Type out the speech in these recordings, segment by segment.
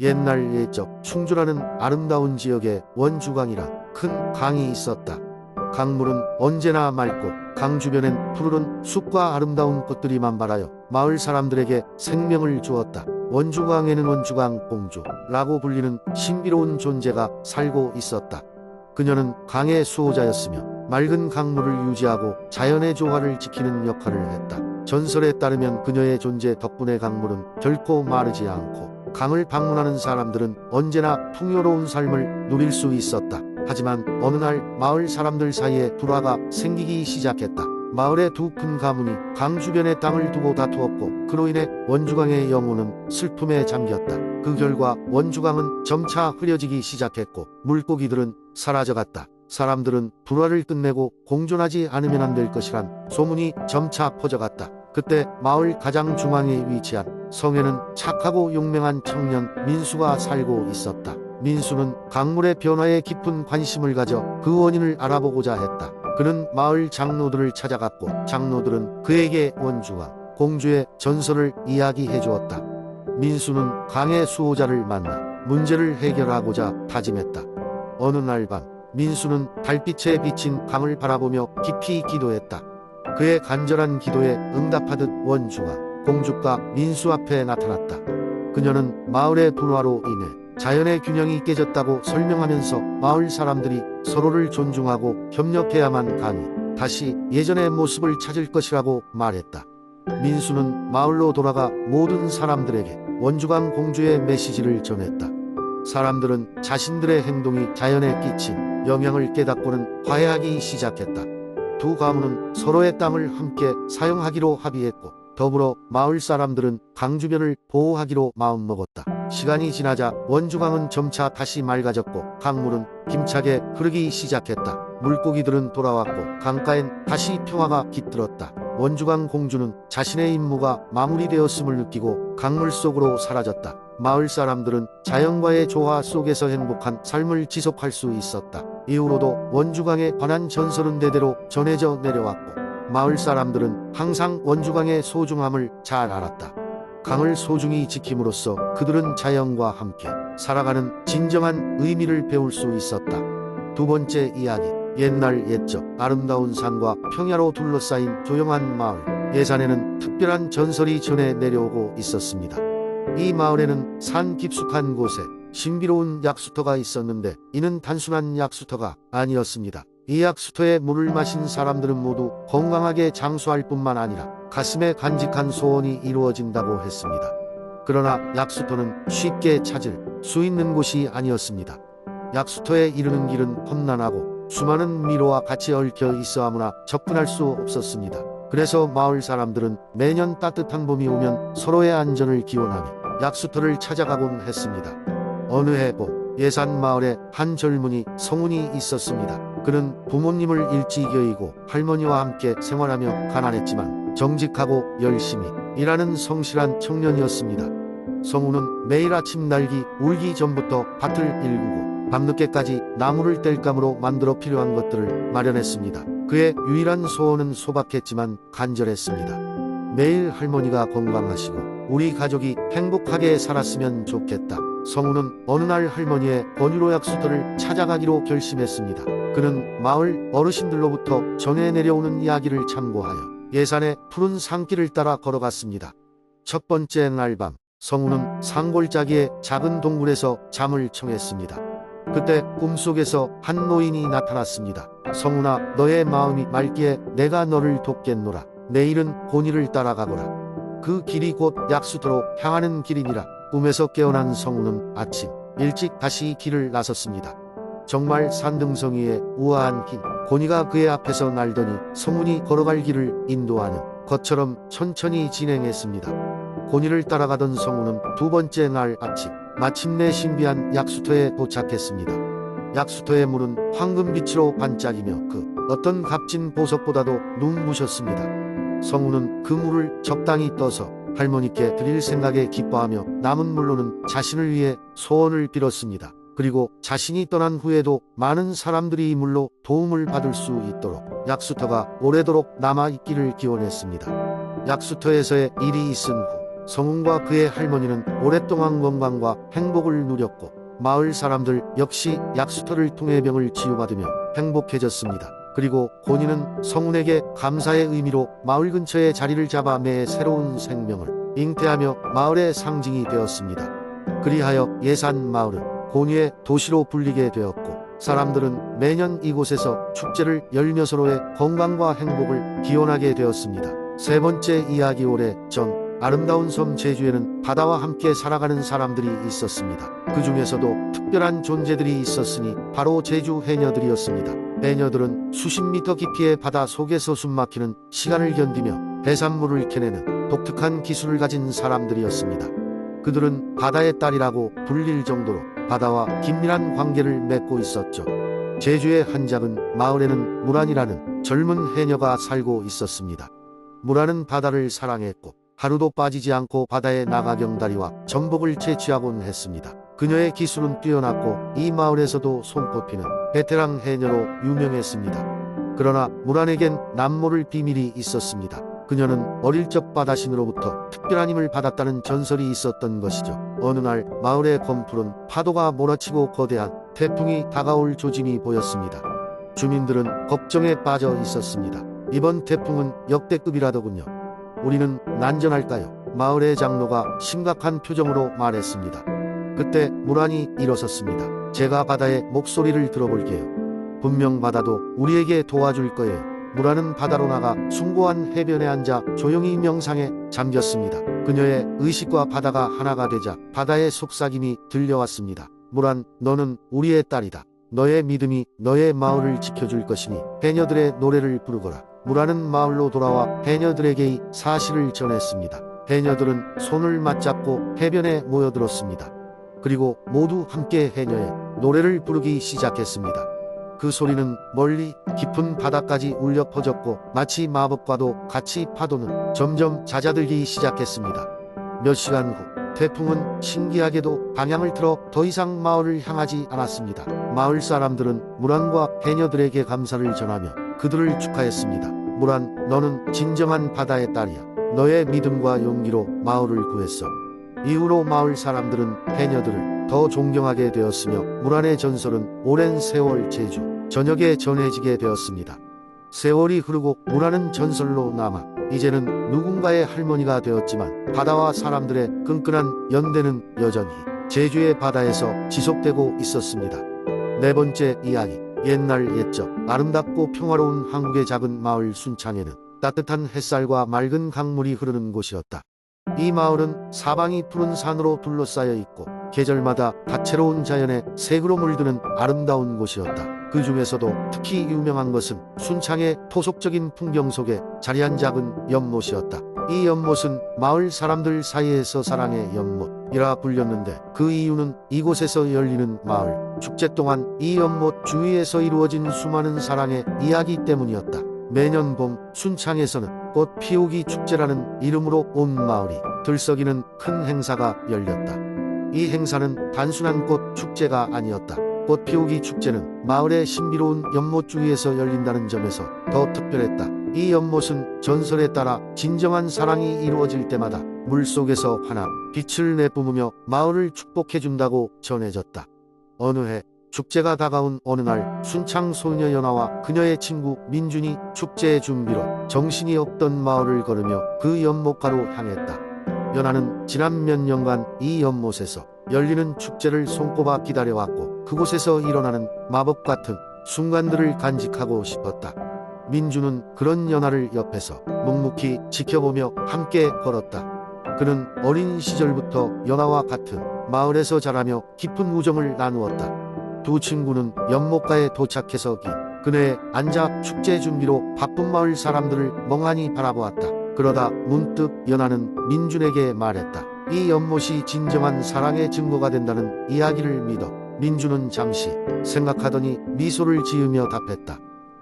옛날 옛적 충주라는 아름다운 지역에 원주강이란 큰 강이 있었다. 강물은 언제나 맑고 강 주변엔 푸르른 숲과 아름다운 꽃들이 만발하여 마을 사람들에게 생명을 주었다. 원주강에는 원주강 공주라고 불리는 신비로운 존재가 살고 있었다. 그녀는 강의 수호자였으며 맑은 강물을 유지하고 자연의 조화를 지키는 역할을 했다. 전설에 따르면 그녀의 존재 덕분에 강물은 결코 마르지 않고 강을 방문하는 사람들은 언제나 풍요로운 삶을 누릴 수 있었다. 하지만 어느 날 마을 사람들 사이에 불화가 생기기 시작했다. 마을의 두 큰 가문이 강 주변의 땅을 두고 다투었고 그로 인해 원주강의 영혼은 슬픔에 잠겼다. 그 결과 원주강은 점차 흐려지기 시작했고 물고기들은 사라져갔다. 사람들은 불화를 끝내고 공존하지 않으면 안 될 것이란 소문이 점차 퍼져갔다. 그때 마을 가장 중앙에 위치한 성에는 착하고 용맹한 청년 민수가 살고 있었다. 민수는 강물의 변화에 깊은 관심을 가져 그 원인을 알아보고자 했다. 그는 마을 장로들을 찾아갔고 장로들은 그에게 원주와 공주의 전설을 이야기해 주었다. 민수는 강의 수호자를 만나 문제를 해결하고자 다짐했다. 어느 날 밤 민수는 달빛에 비친 강을 바라보며 깊이 기도했다. 그의 간절한 기도에 응답하듯 원주와 공주가 민수 앞에 나타났다. 그녀는 마을의 분화로 인해 자연의 균형이 깨졌다고 설명하면서 마을 사람들이 서로를 존중하고 협력해야만 강이 다시 예전의 모습을 찾을 것이라고 말했다. 민수는 마을로 돌아가 모든 사람들에게 원주강 공주의 메시지를 전했다. 사람들은 자신들의 행동이 자연에 끼친 영향을 깨닫고는 화해하기 시작했다. 두 가문은 서로의 땅을 함께 사용하기로 합의했고 더불어 마을 사람들은 강 주변을 보호하기로 마음먹었다. 시간이 지나자 원주강은 점차 다시 맑아졌고 강물은 힘차게 흐르기 시작했다. 물고기들은 돌아왔고 강가엔 다시 평화가 깃들었다. 원주강 공주는 자신의 임무가 마무리되었음을 느끼고 강물 속으로 사라졌다. 마을 사람들은 자연과의 조화 속에서 행복한 삶을 지속할 수 있었다. 이후로도 원주강에 관한 전설은 대대로 전해져 내려왔고 마을 사람들은 항상 원주강의 소중함을 잘 알았다. 강을 소중히 지킴으로써 그들은 자연과 함께 살아가는 진정한 의미를 배울 수 있었다. 두 번째 이야기. 옛날 옛적 아름다운 산과 평야로 둘러싸인 조용한 마을. 예산에는 특별한 전설이 전해 내려오고 있었습니다. 이 마을에는 산 깊숙한 곳에 신비로운 약수터가 있었는데 이는 단순한 약수터가 아니었습니다. 이 약수터에 물을 마신 사람들은 모두 건강하게 장수할 뿐만 아니라 가슴에 간직한 소원이 이루어진다고 했습니다. 그러나 약수터는 쉽게 찾을 수 있는 곳이 아니었습니다. 약수터에 이르는 길은 험난하고 수많은 미로와 같이 얽혀 있어 아무나 접근할 수 없었습니다. 그래서 마을 사람들은 매년 따뜻한 봄이 오면 서로의 안전을 기원하며 약수터를 찾아가곤 했습니다. 어느 해 봄, 예산 마을에 한 젊은이 성운이 있었습니다. 그는 부모님을 일찍 여의고 할머니와 함께 생활하며 가난했지만 정직하고 열심히 일하는 성실한 청년이었습니다. 성우는 매일 아침 날기 울기 전부터 밭을 일구고 밤늦게까지 나무를 뗄감으로 만들어 필요한 것들을 마련했습니다. 그의 유일한 소원은 소박했지만 간절했습니다. 매일 할머니가 건강하시고 우리 가족이 행복하게 살았으면 좋겠다. 성우는 어느 날 할머니의 권유로 약수터를 찾아가기로 결심했습니다. 그는 마을 어르신들로부터 전해 내려오는 이야기를 참고하여 예산의 푸른 산길을 따라 걸어갔습니다. 첫 번째 날 밤, 성우는 산골짜기의 작은 동굴에서 잠을 청했습니다. 그때 꿈속에서 한 노인이 나타났습니다. 성우나 너의 마음이 맑기에 내가 너를 돕겠노라. 내일은 고니를 따라가거라. 그 길이 곧 약수터로 향하는 길이니라. 꿈에서 깨어난 성우는 아침 일찍 다시 길을 나섰습니다. 정말 산등성이의 우아한 흰 고니가 그의 앞에서 날더니 성운이 걸어갈 길을 인도하는 것처럼 천천히 진행했습니다. 고니를 따라가던 성우는 두 번째 날 아침 마침내 신비한 약수터에 도착했습니다. 약수터의 물은 황금빛으로 반짝이며 그 어떤 값진 보석보다도 눈부셨습니다. 성우는 그 물을 적당히 떠서 할머니께 드릴 생각에 기뻐하며 남은 물로는 자신을 위해 소원을 빌었습니다. 그리고 자신이 떠난 후에도 많은 사람들이 이 물로 도움을 받을 수 있도록 약수터가 오래도록 남아 있기를 기원했습니다. 약수터에서의 일이 있은 후 성웅과 그의 할머니는 오랫동안 건강과 행복을 누렸고 마을 사람들 역시 약수터를 통해 병을 치유받으며 행복해졌습니다. 그리고 고니는 성운에게 감사의 의미로 마을 근처에 자리를 잡아 매의 새로운 생명을 잉태하며 마을의 상징이 되었습니다. 그리하여 예산 마을은 고니의 도시로 불리게 되었고 사람들은 매년 이곳에서 축제를 열며서 해 건강과 행복을 기원하게 되었습니다. 세 번째 이야기 오래 전 아름다운 섬 제주에는 바다와 함께 살아가는 사람들이 있었습니다. 그 중에서도 특별한 존재들이 있었으니 바로 제주 해녀들이었습니다. 해녀들은 수십 미터 깊이의 바다 속에서 숨막히는 시간을 견디며 해산물을 캐내는 독특한 기술을 가진 사람들이었습니다. 그들은 바다의 딸이라고 불릴 정도로 바다와 긴밀한 관계를 맺고 있었죠. 제주의 한 작은 마을에는 무란이라는 젊은 해녀가 살고 있었습니다. 무란은 바다를 사랑했고 하루도 빠지지 않고 바다에 나가 경다리와 전복을 채취하곤 했습니다. 그녀의 기술은 뛰어났고 이 마을에서도 손꼽히는 베테랑 해녀로 유명했습니다. 그러나 무란에겐 남모를 비밀이 있었습니다. 그녀는 어릴 적 바다신으로부터 특별한 힘을 받았다는 전설이 있었던 것이죠. 어느 날 마을의 검풀은 파도가 몰아치고 거대한 태풍이 다가올 조짐이 보였습니다. 주민들은 걱정에 빠져 있었습니다. 이번 태풍은 역대급이라더군요. 우리는 난전할까요? 마을의 장로가 심각한 표정으로 말했습니다. 그때 무란이 일어섰습니다. 제가 바다의 목소리를 들어볼게요. 분명 바다도 우리에게 도와줄 거예요. 무란은 바다로 나가 숭고한 해변에 앉아 조용히 명상에 잠겼습니다. 그녀의 의식과 바다가 하나가 되자 바다의 속삭임이 들려왔습니다. 무란, 너는 우리의 딸이다. 너의 믿음이 너의 마을을 지켜줄 것이니 해녀들의 노래를 부르거라. 무라는 마을로 돌아와 해녀들에게 이 사실을 전했습니다. 해녀들은 손을 맞잡고 해변에 모여들었습니다. 그리고 모두 함께 해녀의 노래를 부르기 시작했습니다. 그 소리는 멀리 깊은 바다까지 울려 퍼졌고 마치 마법과도 같이 파도는 점점 잦아들기 시작했습니다. 몇 시간 후 태풍은 신기하게도 방향을 틀어 더 이상 마을을 향하지 않았습니다. 마을 사람들은 무란과 해녀들에게 감사를 전하며 그들을 축하했습니다. 무란, 너는 진정한 바다의 딸이야. 너의 믿음과 용기로 마을을 구했어. 이후로 마을 사람들은 해녀들을 더 존경하게 되었으며 무란의 전설은 오랜 세월 제주 전역에 전해지게 되었습니다. 세월이 흐르고 무란은 전설로 남아 이제는 누군가의 할머니가 되었지만 바다와 사람들의 끈끈한 연대는 여전히 제주의 바다에서 지속되고 있었습니다. 네 번째 이야기 옛날 옛적 아름답고 평화로운 한국의 작은 마을 순창에는 따뜻한 햇살과 맑은 강물이 흐르는 곳이었다. 이 마을은 사방이 푸른 산으로 둘러싸여 있고 계절마다 다채로운 자연의 색으로 물드는 아름다운 곳이었다. 그 중에서도 특히 유명한 것은 순창의 토속적인 풍경 속에 자리한 작은 연못이었다. 이 연못은 마을 사람들 사이에서 사랑의 연못이라 불렸는데 그 이유는 이곳에서 열리는 마을 축제 동안 이 연못 주위에서 이루어진 수많은 사랑의 이야기 때문이었다. 매년 봄 순창에서는 꽃 피우기 축제라는 이름으로 온 마을이 들썩이는 큰 행사가 열렸다. 이 행사는 단순한 꽃 축제가 아니었다. 꽃 피우기 축제는 마을의 신비로운 연못 주위에서 열린다는 점에서 더 특별했다. 이 연못은 전설에 따라 진정한 사랑이 이루어질 때마다 물속에서 환한 빛을 내뿜으며 마을을 축복해준다고 전해졌다. 어느 해 축제가 다가온 어느 날 순창 소녀 연아와 그녀의 친구 민준이 축제 준비로 정신이 없던 마을을 걸으며 그 연못가로 향했다. 연아는 지난 몇 년간 이 연못에서 열리는 축제를 손꼽아 기다려왔고 그곳에서 일어나는 마법 같은 순간들을 간직하고 싶었다. 민주는 그런 연아를 옆에서 묵묵히 지켜보며 함께 걸었다. 그는 어린 시절부터 연아와 같은 마을에서 자라며 깊은 우정을 나누었다. 두 친구는 연못가에 도착해서 긴 그네에 앉아 축제 준비로 바쁜 마을 사람들을 멍하니 바라보았다. 그러다 문득 연아는 민준에게 말했다. 이 연못이 진정한 사랑의 증거가 된다는 이야기를 믿어 민준은 잠시 생각하더니 미소를 지으며 답했다.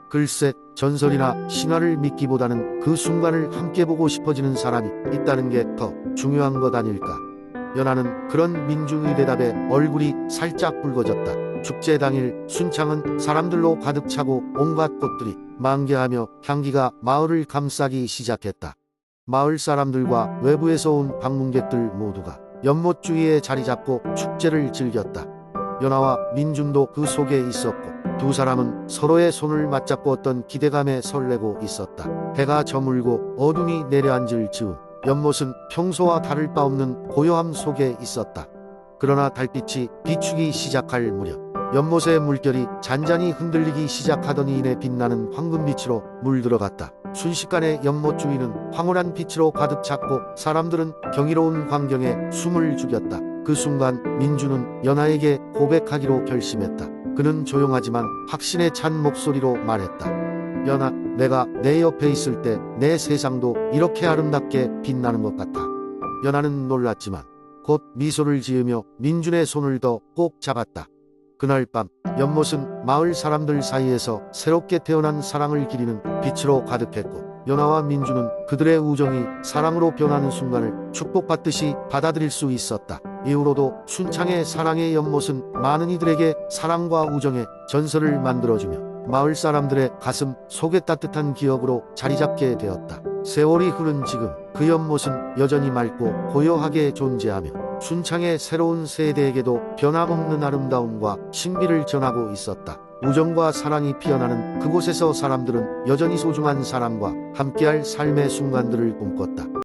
글쎄 전설이나 신화를 믿기보다는 그 순간을 함께 보고 싶어지는 사람이 있다는 게 더 중요한 것 아닐까. 연아는 그런 민중의 대답에 얼굴이 살짝 붉어졌다. 축제 당일 순창은 사람들로 가득 차고 온갖 꽃들이 만개하며 향기가 마을을 감싸기 시작했다. 마을 사람들과 외부에서 온 방문객들 모두가 연못 주위에 자리 잡고 축제를 즐겼다. 연아와 민준도 그 속에 있었고 두 사람은 서로의 손을 맞잡고 어떤 기대감에 설레고 있었다. 해가 저물고 어둠이 내려앉을 즈음 연못은 평소와 다를 바 없는 고요함 속에 있었다. 그러나 달빛이 비추기 시작할 무렵 연못의 물결이 잔잔히 흔들리기 시작하더니 이내 빛나는 황금빛으로 물들어갔다. 순식간에 연못 주위는 황홀한 빛으로 가득 찼고 사람들은 경이로운 광경에 숨을 죽였다. 그 순간 민주는 연하에게 고백하기로 결심했다. 그는 조용하지만 확신에 찬 목소리로 말했다. 연하, 내가 내 옆에 있을 때 내 세상도 이렇게 아름답게 빛나는 것 같아. 연하는 놀랐지만 곧 미소를 지으며 민준의 손을 더 꼭 잡았다. 그날 밤 연못은 마을 사람들 사이에서 새롭게 태어난 사랑을 기리는 빛으로 가득했고 연하와 민주는 그들의 우정이 사랑으로 변하는 순간을 축복받듯이 받아들일 수 있었다. 이후로도 순창의 사랑의 연못은 많은 이들에게 사랑과 우정의 전설을 만들어주며 마을 사람들의 가슴 속에 따뜻한 기억으로 자리 잡게 되었다. 세월이 흐른 지금 그 연못은 여전히 맑고 고요하게 존재하며 순창의 새로운 세대에게도 변함없는 아름다움과 신비를 전하고 있었다. 우정과 사랑이 피어나는 그곳에서 사람들은 여전히 소중한 사람과 함께할 삶의 순간들을 꿈꿨다.